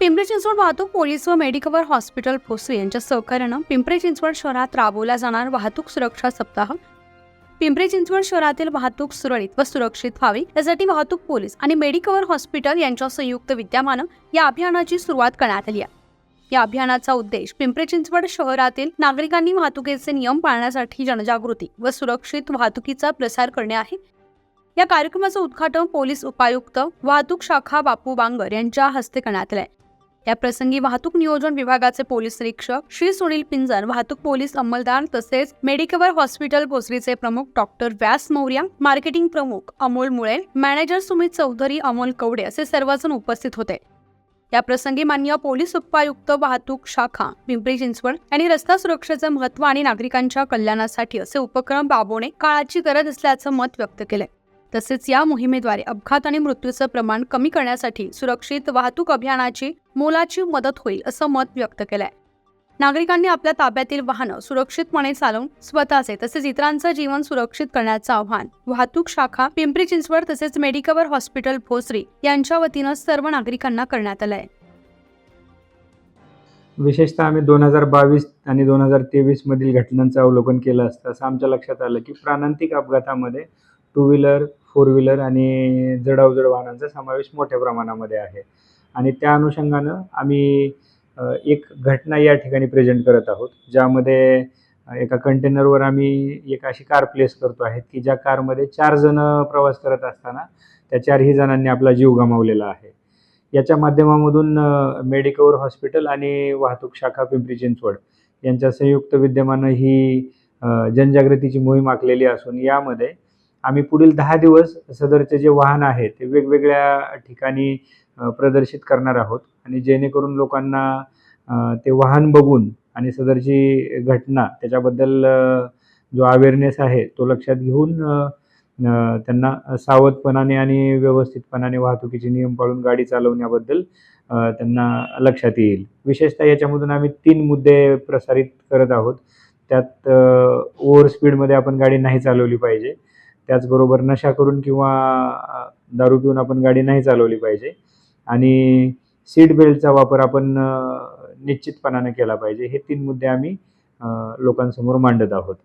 पिंपरी चिंचवड वाहतूक पोलीस व Medicover hospital Bhosari यांच्या सहकार्यानं पिंपरी चिंचवड शहरात राबवला जाणार वाहतूक सुरक्षा सप्ताह. पिंपरी चिंचवड शहरातील वाहतूक सुरळीत व सुरक्षित व्हावी यासाठी वाहतूक पोलीस आणि मेडिकवर हॉस्पिटल यांच्या संयुक्त विद्यमानं या अभियानाची सुरुवात करण्यात आली आहे. या अभियानाचा उद्देश पिंपरी चिंचवड शहरातील नागरिकांनी वाहतुकीचे नियम पाळण्यासाठी जनजागृती व सुरक्षित वाहतुकीचा प्रसार करणे आहे. या कार्यक्रमाचं उद्घाटन पोलीस उपायुक्त वाहतूक शाखा बापू बांगर यांच्या हस्ते करण्यात आलंय. या प्रसंगी वाहतूक नियोजन विभागाचे पोलीस निरीक्षक श्री सुनील पिंजर वाहतूक पोलीस अंमलदार तसेच मेडिकवर हॉस्पिटल भोसरीचे प्रमुख डॉक्टर व्यास मौर्या मार्केटिंग प्रमुख अमोल मुळे मॅनेजर सुमित चौधरी अमोल कवडे असे सर्वजण उपस्थित होते. या प्रसंगी मान्य पोलीस उपायुक्त वाहतूक शाखा पिंपरी चिंचवड यांनी रस्ता सुरक्षेचं महत्त्व आणि नागरिकांच्या कल्याणासाठी असे उपक्रम राबवणे काळाची गरज असल्याचं मत व्यक्त केलंय तसेच या मोहिमेद्वारे अपघात आणि मृत्यूचं प्रमाण कमी करण्यासाठी सुरक्षित वाहतूक अभियानाची मोलाची मदत होईल असं मत व्यक्त केलंय. नागरिकांनी आपल्या ताब्यातील वाहनं सुरक्षितपणे चालवून स्वतःचे तसेच इतरांचं जीवन सुरक्षित करण्याचं आव्हान वाहतूक शाखा पिंपरी चिंचवड तसेच मेडिकवर हॉस्पिटल भोसरी यांच्या वतीनं सर्व नागरिकांना करण्यात आलंय. विशेषतः आम्ही दोन हजार बावीस आणि दोन हजार तेवीस मधील घटनांचं अवलोकन केलं असतं असं आमच्या लक्षात आलं की प्राणांतिक अपघातामध्ये टू व्हीलर फोर व्हीलर आणि जडावजड वाहनांचा समावेश मोठ्या प्रमाणामध्ये आहे. आणि त्या अनुषंगानं आम्ही एक घटना या ठिकाणी प्रेझेंट करत आहोत ज्यामध्ये एका कंटेनरवर आम्ही एक अशी कार प्लेस करतो आहेत की ज्या कारमध्ये चार जण प्रवास करत असताना त्या चारही जणांनी आपला जीव गमावलेला आहे. याच्या माध्यमामधून मेडिकवर हॉस्पिटल आणि वाहतूक शाखा पिंपरी चिंचवड यांच्या संयुक्त विद्यमानं ही जनजागृतीची मोहीम आखलेली असून यामध्ये आम्ही पुढील दहा दिवस सदरचे जे वाहन आहे ते वेगवेगळ्या ठिकाणी प्रदर्शित करणार आहोत. आणि जेणेकरून लोकांना ते वाहन बघून आणि सदरची घटना त्याच्याबद्दल जो अवेअरनेस आहे तो लक्षात घेऊन त्यांना सावधपणाने आणि व्यवस्थितपणाने वाहतुकीचे नियम पाळून गाडी चालवण्याबद्दल त्यांना लक्षात येईल. विशेषतः याच्यामधून आम्ही तीन मुद्दे प्रसारित करत आहोत. त्यात ओव्हर स्पीडमध्ये आपण गाडी नाही चालवली पाहिजे. त्याचबरोबर नशा करून किंवा दारू पिऊन आपण गाडी नाही चालवली पाहिजे. आणि सीट बेल्टचा वापर आपण निश्चितपणानं निश्चितपणाने केला पाहिजे. हे तीन मुद्दे आम्ही लोकांसमोर मांडत आहोत.